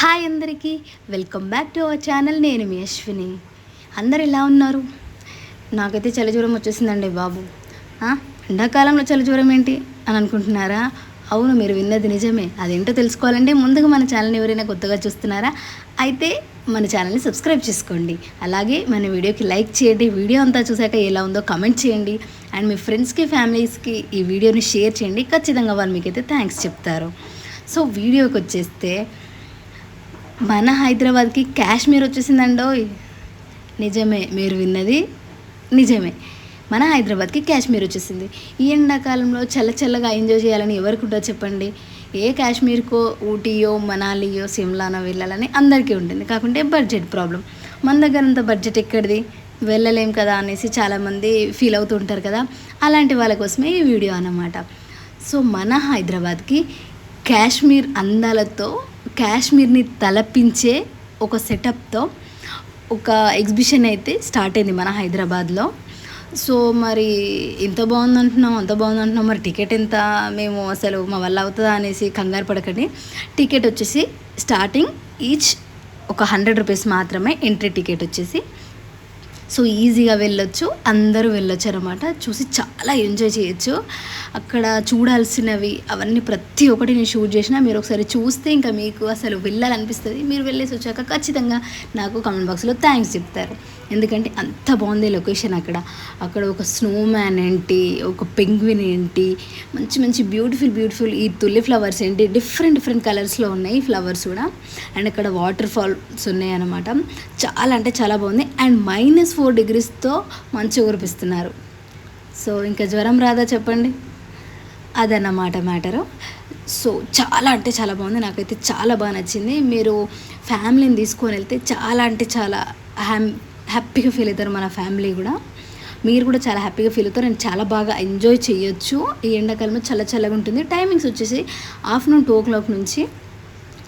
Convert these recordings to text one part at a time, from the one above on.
Hi అందరికీ. Welcome back to our channel. నేను మీ అశ్విని. అందరు ఎలా ఉన్నారు? నాకైతే చలిజ్వరం వచ్చేసిందండి బాబు. ఎండాకాలంలో చలిజ్వరం ఏంటి అని అనుకుంటున్నారా? అవును మీరు విన్నది నిజమే. అదేంటో తెలుసుకోవాలంటే ముందుగా మన ఛానల్ని ఎవరైనా కొత్తగా చూస్తున్నారా? అయితే మన ఛానల్ని సబ్స్క్రైబ్ చేసుకోండి. అలాగే మన వీడియోకి లైక్ చేయండి. వీడియో అంతా చూసాక ఎలా ఉందో కమెంట్ చేయండి. అండ్ మీ ఫ్రెండ్స్కి ఫ్యామిలీస్కి ఈ వీడియోని షేర్ చేయండి. ఖచ్చితంగా వాళ్ళు మీకైతే థ్యాంక్స్ చెప్తారు. సో వీడియోకి వచ్చేస్తే మన హైదరాబాద్కి కాశ్మీర్ వచ్చేసిందండోయ్ నిజమే మీరు విన్నది నిజమే. మన హైదరాబాద్కి కాశ్మీర్ వచ్చేసింది. ఈ ఎండాకాలంలో చల్ల చల్లగా ఎంజాయ్ చేయాలని ఎవరికి ఉంటుందో చెప్పండి. ఏ కాశ్మీర్కో ఊటీయో మనాలియో సిమ్లానో వెళ్ళాలని అందరికీ ఉంటుంది. కాకుంటే బడ్జెట్ ప్రాబ్లం. మన దగ్గర అంత బడ్జెట్ ఎక్కడిది? వెళ్ళలేం కదా అనేసి చాలామంది ఫీల్ అవుతుంటారు కదా. అలాంటి వాళ్ళ కోసమే ఈ వీడియో అన్నమాట. సో మన హైదరాబాద్కి కాశ్మీర్ అందాలతో కాశ్మీర్ని తలపించే ఒక సెటప్తో ఒక ఎగ్జిబిషన్ అయితే స్టార్ట్ అయింది మన హైదరాబాద్లో. సో మరి ఇంత బాగుంది అంటున్నాం అంత బాగుంది అంటున్నాం మరి టికెట్ ఎంత మేము అసలు మా వల్ల అవుతుందా అనేసి కంగారు పడకండి. టికెట్ వచ్చేసి స్టార్టింగ్ ఈచ్ ఒక హండ్రెడ్ రూపీస్ మాత్రమే ఎంట్రీ టికెట్ వచ్చేసి సో ఈజీగా వెళ్ళొచ్చు అందరూ వెళ్ళొచ్చు అనమాట చూసి చాలా ఎంజాయ్ చేయొచ్చు. అక్కడ చూడాల్సినవి అవన్నీ ప్రతి ఒక్కటి నేను షూట్ చేసినా మీరు ఒకసారి చూస్తే ఇంకా మీకు అసలు వెళ్ళాలనిపిస్తుంది. మీరు వెళ్ళేసి వచ్చాక ఖచ్చితంగా నాకు కామెంట్ బాక్స్లో థ్యాంక్స్ చెప్తారు. ఎందుకంటే అంత బాగుంది లొకేషన్ అక్కడ. అక్కడ ఒక స్నోమ్యాన్ ఏంటి ఒక పెంగ్విన్ ఏంటి మంచి మంచి బ్యూటిఫుల్ బ్యూటిఫుల్ ఈ తుల్లి ఫ్లవర్స్ ఏంటి డిఫరెంట్ డిఫరెంట్ కలర్స్లో ఉన్నాయి ఫ్లవర్స్ కూడా. అండ్ అక్కడ వాటర్ ఫాల్స్ ఉన్నాయి అనమాట చాలా అంటే చాలా బాగుంది. అండ్ మైనస్ ఫోర్ డిగ్రీస్తో మంచి కురిపిస్తున్నారు. సో ఇంకా జ్వరం రాదా చెప్పండి? అదన్నమాట మ్యాటరు. సో చాలా అంటే చాలా బాగుంది. నాకైతే చాలా బాగా నచ్చింది. మీరు ఫ్యామిలీని తీసుకొని వెళ్తే చాలా అంటే చాలా హ్యామ్ హ్యాపీగా ఫీల్ అవుతారు మన ఫ్యామిలీ కూడా. మీరు కూడా చాలా హ్యాపీగా ఫీల్ అవుతారు. అండ్ చాలా బాగా ఎంజాయ్ చేయొచ్చు. ఈ ఎండాకాలంలో చాలా చల్లగా ఉంటుంది. టైమింగ్స్ వచ్చేసి ఆఫ్టర్నూన్ టూ ఓ క్లాక్ నుంచి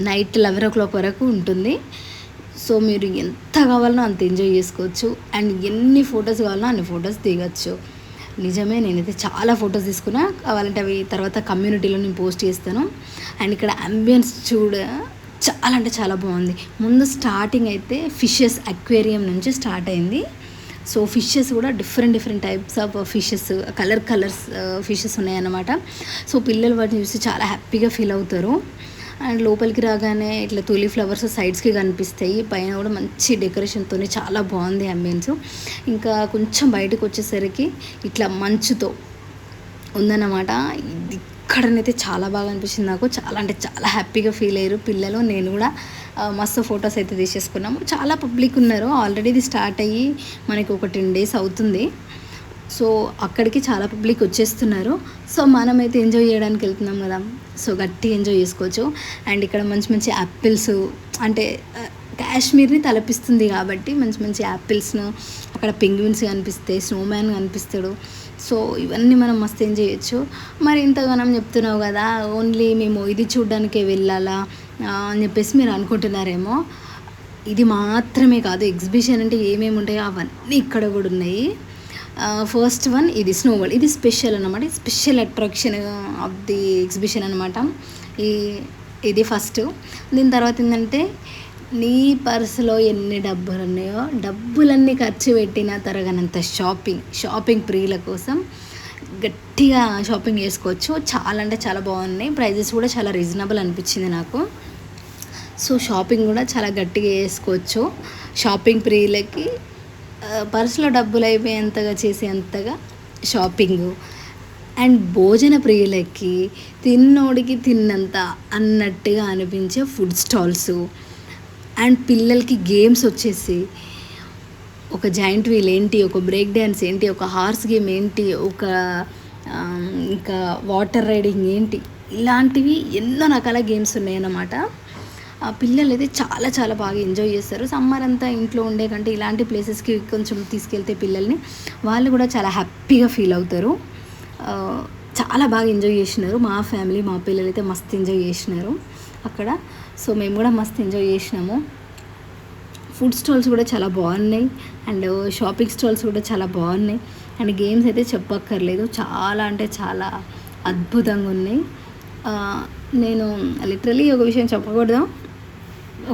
నైట్ లెవెన్ ఓ క్లాక్ వరకు ఉంటుంది. సో మీరు ఎంత కావాలనో అంత ఎంజాయ్ చేసుకోవచ్చు. అండ్ ఎన్ని ఫొటోస్ కావాలన్నా అన్ని ఫొటోస్ దిగచ్చు. నిజమే నేనైతే చాలా ఫొటోస్ తీసుకున్నా. కావాలంటే అవి తర్వాత కమ్యూనిటీలో నేను పోస్ట్ చేస్తాను. అండ్ ఇక్కడ అంబియన్స్ చూడ చాలా అంటే చాలా బాగుంది. ముందు స్టార్టింగ్ అయితే ఫిషెస్ అక్వేరియం నుంచి స్టార్ట్ అయింది. సో ఫిషెస్ కూడా different different types of fishes colour colours fishes ఉన్నాయన్నమాట. సో పిల్లలు వాటిని చూసి చాలా హ్యాపీగా ఫీల్ అవుతారు. అండ్ లోపలికి రాగానే ఇట్లా తొలి ఫ్లవర్స్ సైడ్స్కి కనిపిస్తాయి. పైన కూడా మంచి డెకరేషన్తో చాలా బాగుంది అంబియన్స్ ఇంకా కొంచెం బయటకు వచ్చేసరికి ఇట్లా మంచుతో ఉందన్నమాట. అక్కడనైతే చాలా బాగా అనిపించింది నాకు. చాలా అంటే చాలా హ్యాపీగా ఫీల్ అయ్యారు. పిల్లలు నేను కూడా మస్తు ఫొటోస్ అయితే తీసేసుకున్నాము. చాలా పబ్లిక్ ఉన్నారు. ఆల్రెడీ ఇది స్టార్ట్ అయ్యి మనకి ఒక టెన్ డేస్ అవుతుంది. సో అక్కడికి చాలా పబ్లిక్ వచ్చేస్తున్నారు. సో మనమైతే ఎంజాయ్ చేయడానికి వెళ్తున్నాం కదా. సో గట్టి ఎంజాయ్ చేసుకోవచ్చు. అండ్ ఇక్కడ మంచి మంచి యాపిల్స్ అంటే కాశ్మీర్ని తలపిస్తుంది కాబట్టి మంచి మంచి యాపిల్స్ను అక్కడ పెంగ్విన్స్ కనిపిస్తాయి స్నోమ్యాన్ కనిపిస్తాడు. సో ఇవన్నీ మనం మస్తు ఎంజాయ్ చేయొచ్చు. మరి ఇంతగానం చెప్తున్నావు కదా ఓన్లీ మేము ఇది చూడడానికే వెళ్ళాలా అని చెప్పేసి మీరు అనుకుంటున్నారేమో. ఇది మాత్రమే కాదు ఎగ్జిబిషన్ అంటే ఏమేమి ఉంటాయో అవన్నీ ఇక్కడ కూడా ఉన్నాయి. ఫస్ట్ వన్ ఇది స్నో వరల్డ్ ఇది స్పెషల్ అనమాట special attraction of the exhibition అనమాట ఈ ఇది ఫస్ట్. దీని తర్వాత ఏంటంటే నీ పర్సులో ఎన్ని డబ్బులు ఉన్నాయో డబ్బులన్నీ ఖర్చు పెట్టిన తరగనంత షాపింగ్ షాపింగ్ ప్రియుల కోసం గట్టిగా షాపింగ్ చేసుకోవచ్చు. చాలా అంటే చాలా బాగున్నాయి. ప్రైజెస్ కూడా చాలా రీజనబుల్ అనిపించింది నాకు. సో షాపింగ్ కూడా చాలా గట్టిగా చేసుకోవచ్చు. షాపింగ్ ప్రియులకి పర్సులో డబ్బులు అయిపోయేంతగా చేసేంతగా షాపింగ్ అండ్ భోజన ప్రియులకి తిన్నోడికి తిన్నంత అన్నట్టుగా అనిపించే ఫుడ్ స్టాల్స్ అండ్ పిల్లలకి గేమ్స్ వచ్చేసి ఒక జాయింట్ వీల్ ఏంటి ఒక బ్రేక్ డ్యాన్స్ ఏంటి ఒక హార్స్ గేమ్ ఏంటి ఒక ఇంకా వాటర్ రైడింగ్ ఏంటి ఇలాంటివి ఎన్నో రకాల గేమ్స్ ఉన్నాయన్నమాట. ఆ పిల్లలు అయితే చాలా చాలా బాగా ఎంజాయ్ చేస్తారు. సమ్మర్ అంతా ఇంట్లో ఉండే కంటే ఇలాంటి ప్లేసెస్కి కొంచెం తీసుకెళ్తే పిల్లల్ని వాళ్ళు కూడా చాలా హ్యాపీగా ఫీల్ అవుతారు. చాలా బాగా ఎంజాయ్ చేసినారు. మా ఫ్యామిలీ మా పిల్లలు అయితే మస్తు ఎంజాయ్ చేసినారు. అక్కడ. సో మేము కూడా మస్తు ఎంజాయ్ చేసినాము. ఫుడ్ స్టాల్స్ కూడా చాలా బాగున్నాయి. అండ్ షాపింగ్ స్టాల్స్ కూడా చాలా బాగున్నాయి. అండ్ గేమ్స్ అయితే చెప్పక్కర్లేదు. చాలా అంటే చాలా అద్భుతంగా ఉన్నాయి. నేను లిటరలీ ఒక విషయం చెప్పకూడదు.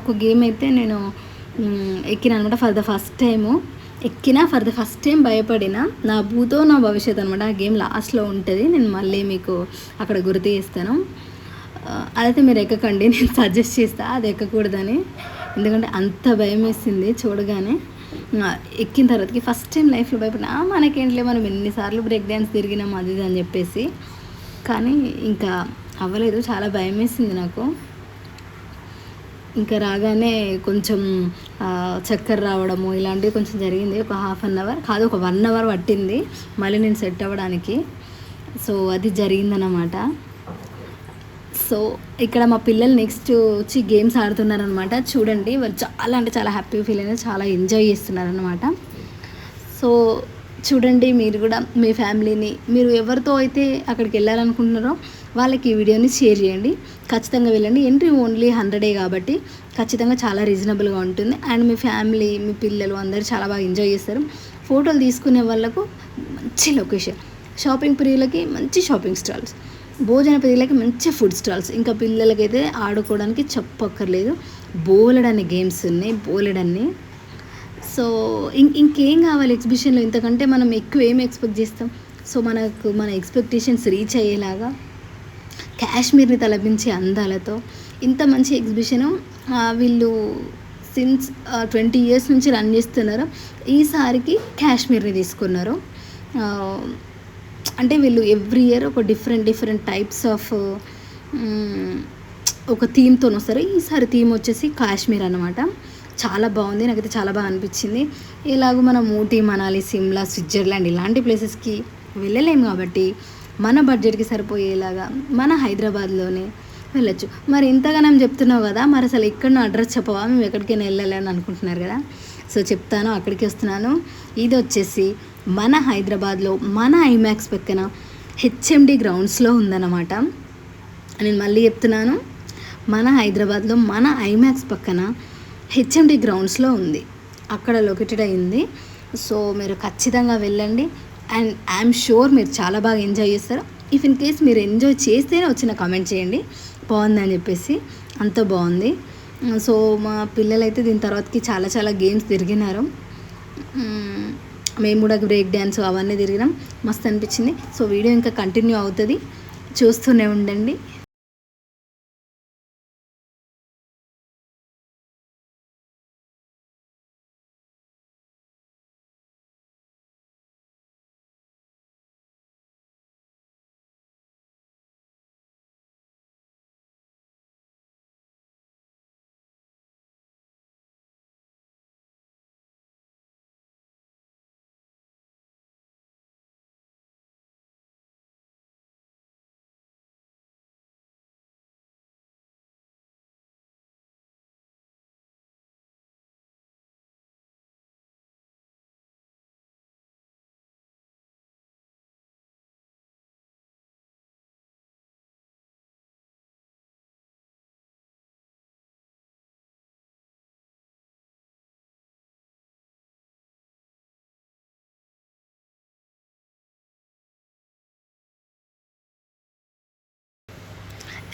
ఒక గేమ్ అయితే నేను ఎక్కిన అనమాట ఫర్ ద ఫస్ట్ టైము ఎక్కినా ఫర్ ద ఫస్ట్ టైం భయపడిన నా భూతో నా భవిష్యత్ అనమాట ఆ గేమ్ లాస్ట్లో ఉంటుంది. నేను మళ్ళీ మీకు అక్కడ గుర్తు చేస్తాను. అదైతే మీరు ఎక్కకండి నేను సజెస్ట్ చేస్తా అది ఎక్కకూడదని. ఎందుకంటే అంత భయం వేసింది చూడగానే. ఎక్కిన తర్వాతకి ఫస్ట్ టైం లైఫ్లో భయపడినా మనకేంటిలే మనం ఎన్నిసార్లు బ్రేక్ డ్యాన్స్ తిరిగినాం అది అని చెప్పేసి. కానీ ఇంకా అవ్వలేదు చాలా భయం వేసింది నాకు. ఇంకా రాగానే కొంచెం చక్కెర రావడము ఇలాంటివి కొంచెం జరిగింది. ఒక హాఫ్ అన్ అవర్ కాదు ఒక వన్ అవర్ పట్టింది. మళ్ళీ నేను సెట్ అవ్వడానికి. సో అది జరిగిందనమాట సో ఇక్కడ మా పిల్లలు నెక్స్ట్ వచ్చి గేమ్స్ ఆడుతున్నారనమాట చూడండి వాళ్ళు చాలా అంటే చాలా హ్యాపీ ఫీల్ అయినా చాలా ఎంజాయ్ చేస్తున్నారనమాట సో చూడండి మీరు కూడా మీ ఫ్యామిలీని మీరు ఎవరితో అయితే అక్కడికి వెళ్ళాలనుకుంటున్నారో వాళ్ళకి ఈ వీడియోని షేర్ చేయండి. ఖచ్చితంగా వెళ్ళండి. ఎంట్రీ ఓన్లీ హండ్రెడే కాబట్టి ఖచ్చితంగా చాలా రీజనబుల్గా ఉంటుంది. అండ్ మీ ఫ్యామిలీ మీ పిల్లలు అందరూ చాలా బాగా ఎంజాయ్ చేస్తారు. ఫోటోలు తీసుకునే వాళ్ళకు మంచి లొకేషన్ షాపింగ్ ప్రియులకి మంచి షాపింగ్ స్టాల్స్ భోజన ప్రియులకి మంచి ఫుడ్ స్టాల్స్ ఇంకా పిల్లలకైతే ఆడుకోవడానికి చెప్పక్కర్లేదు. బోలెడన్ని గేమ్స్ ఉన్నాయి బోలెడన్ని. సో ఇం ఇంకేం కావాలి ఎగ్జిబిషన్లో ఇంతకంటే మనం ఎక్కువ ఏం ఎక్స్పెక్ట్ చేస్తాం? సో మనకు మన ఎక్స్పెక్టేషన్స్ రీచ్ అయ్యేలాగా కాశ్మీర్ని తలపించే అందాలతో ఇంత మంచి ఎగ్జిబిషను వీళ్ళు సిన్స్ ట్వంటీ ఇయర్స్ నుంచి రన్ చేస్తున్నారు. ఈసారికి కాశ్మీర్ని తీసుకున్నారు. అంటే వీళ్ళు ఎవ్రీ ఇయర్ ఒక డిఫరెంట్ డిఫరెంట్ టైప్స్ ఆఫ్ ఒక థీమ్తో వస్తారు. ఈసారి థీమ్ వచ్చేసి కాశ్మీర్ అనమాట చాలా బాగుంది. నాకైతే చాలా బాగా అనిపించింది. ఇలాగ మనం ఊటీ మనాలి సిమ్లా స్విట్జర్లాండ్ ఇలాంటి ప్లేసెస్కి వెళ్ళలేము కాబట్టి మన బడ్జెట్కి సరిపోయేలాగా మన హైదరాబాద్లోనే వెళ్ళచ్చు. మరి ఇంతగానం చెప్తున్నావు కదా మరి అసలు ఎక్కడ అడ్రస్ చెప్పవా? మేము ఎక్కడికైనా వెళ్ళాలి అని అనుకుంటున్నారు కదా. సో చెప్తాను అక్కడికి వస్తున్నాను. ఇది వచ్చేసి మన హైదరాబాద్లో మన ఐమాక్స్ పక్కన హెచ్ఎండి గ్రౌండ్స్లో ఉందన్నమాట. నేను మళ్ళీ చెప్తున్నాను మన హైదరాబాద్లో మన ఐమాక్స్ పక్కన హెచ్ఎండి గ్రౌండ్స్లో ఉంది. అక్కడ లొకేటెడ్ అయింది. సో మీరు ఖచ్చితంగా వెళ్ళండి. అండ్ ఐఎమ్ షూర్ మీరు చాలా బాగా ఎంజాయ్ చేస్తారు. ఇఫ్ ఇన్ కేస్ మీరు ఎంజాయ్ చేస్తేనే వచ్చిన కామెంట్ చేయండి. బాగుందని చెప్పేసి అంత బాగుంది. సో మా పిల్లలైతే దీని తర్వాతకి చాలా చాలా గేమ్స్ తిరిగినారు. మేము కూడా బ్రేక్ డ్యాన్స్ అవన్నీ తిరిగినాం. మస్తు అనిపించింది. సో వీడియో ఇంకా కంటిన్యూ అవుతుంది. చూస్తూనే ఉండండి.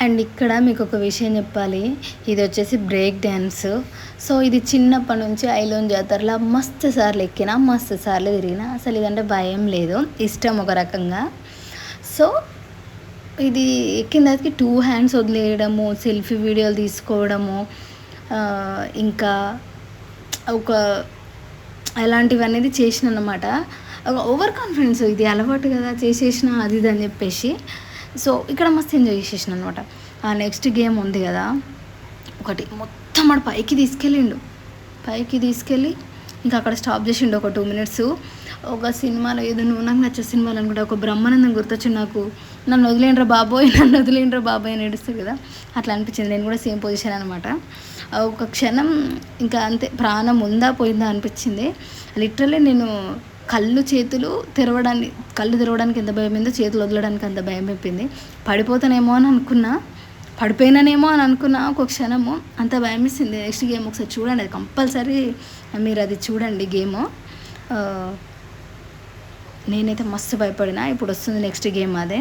అండ్ ఇక్కడ మీకు ఒక విషయం చెప్పాలి. ఇది వచ్చేసి బ్రేక్ డ్యాన్స్. సో ఇది చిన్నప్పటి నుంచి ఐలోన్ జాతరలో మస్తు సార్లు ఎక్కినా మస్తు సార్లు తిరిగినా అసలు ఇదంటే భయం లేదు. ఇష్టం ఒక రకంగా. సో ఇది ఎక్కిన దానికి టూ హ్యాండ్స్ వదిలేయడము సెల్ఫీ వీడియోలు తీసుకోవడము ఇంకా ఒక అలాంటివి అనేది చేసిన అనమాట ఓవర్ కాన్ఫిడెన్స్ ఇది అలవాటు కదా చేసేసిన అది ఇది అని చెప్పేసి. సో ఇక్కడ మస్తు ఎంజాయ్ చేసేసిన అనమాట ఆ నెక్స్ట్ గేమ్ ఉంది కదా. ఒకటి. మొత్తం వాడు పైకి తీసుకెళ్ళిండు. పైకి తీసుకెళ్ళి ఇంకా అక్కడ స్టాప్ చేసిండు ఒక టూ మినిట్స్ ఒక సినిమాలో ఏదో నువ్వు నాకు నచ్చే సినిమాలు అనుకుంటా ఒక బ్రహ్మానందం గుర్తొచ్చింది నాకు. నన్ను వదిలేండ్రా బాబోయ్ నన్ను వదిలేండ్రా బాబోయ్ అని ఏడుస్తుంది కదా. అట్లా అనిపించింది. నేను కూడా సేమ్ పొజిషన్ అనమాట. ఒక క్షణం ఇంకా అంతే ప్రాణం ఉందా పోయిందా అనిపించింది. లిటరలీ నేను కళ్ళు చేతులు తెరవడానికి కళ్ళు తెరవడానికి ఎంత భయం అయిందో చేతులు వదలడానికి అంత భయం అయిపోయింది. పడిపోతానేమో అని అనుకున్నా పడిపోయినానేమో అని అనుకున్నా ఒక క్షణము అంత భయం ఇస్తుంది నెక్స్ట్ గేమ్ ఒకసారి చూడండి అది కంపల్సరీ మీరు అది చూడండి గేమ్. నేనైతే మస్తు భయపడినా ఇప్పుడు వస్తుంది నెక్స్ట్ గేమ్ అదే.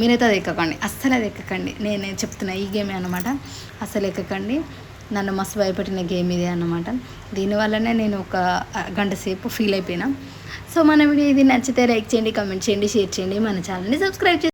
మీరైతే అది ఎక్కకండి అస్సలు అది ఎక్కకండి. నేనే చెప్తున్నా ఈ గేమే అనమాట అస్సలు ఎక్కకండి. నన్ను మస్తు భయపెట్టిన గేమ్ ఇది అన్నమాట. దీనివల్లనే నేను ఒక గంట సేపు ఫీల్ అయిపోయినా. సో మన వీడియో ఇది నచ్చితే లైక్ చేయండి కమెంట్ చేయండి షేర్ చేయండి మన ఛానల్ని సబ్స్క్రైబ్ చేయండి